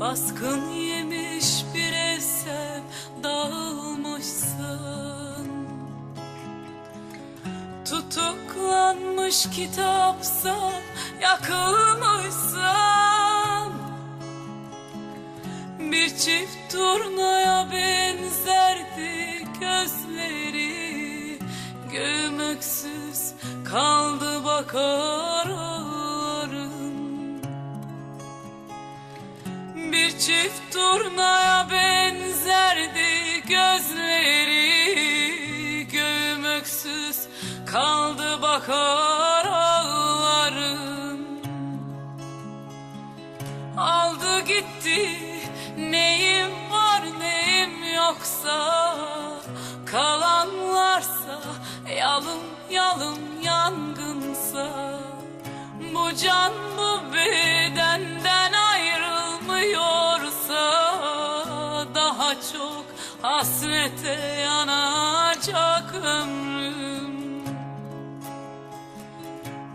Baskın yemiş bir eser dağılmışsın. Tutuklanmış kitapsa yakılmışsın. Bir çift turnaya benzerdi gözleri. Göğüm öksüz kaldı bakar çift turnaya benzerdi gözleri Göğüm öksüz kaldı bakar ağlarım. Aldı gitti neyim var neyim yoksa Kalanlarsa yalın yalın yangınsa Bu can bu hasrete yanacak ömrüm.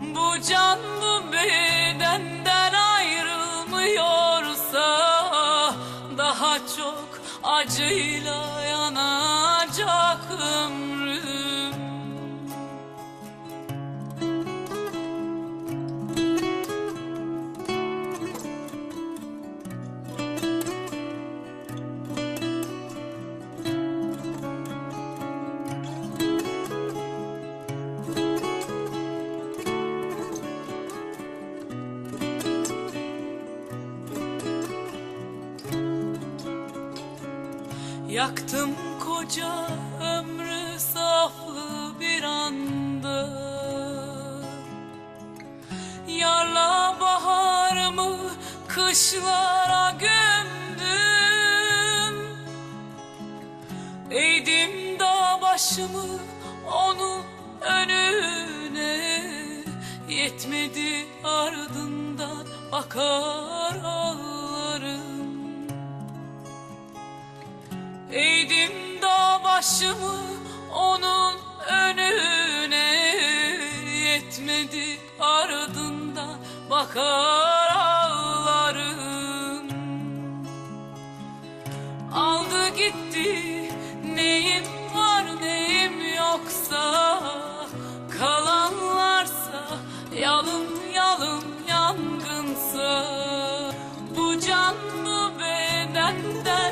Bu can bu bedenden ayrılmıyorsa Daha çok acıyla yanacak Yaktım koca ömrü saflı bir anda. Yarla baharımı kışlara gömdüm. Eğdim dağ başımı onun önüne. Yetmedi ardından bakar ağlarım Eğdim dağ başımı onun önüne. Yetmedi ardından bakar ağlarım. Aldı gitti neyim var neyim yoksa. Kalanlarsa yalın yalın yangınsa. Bu can bu bedenden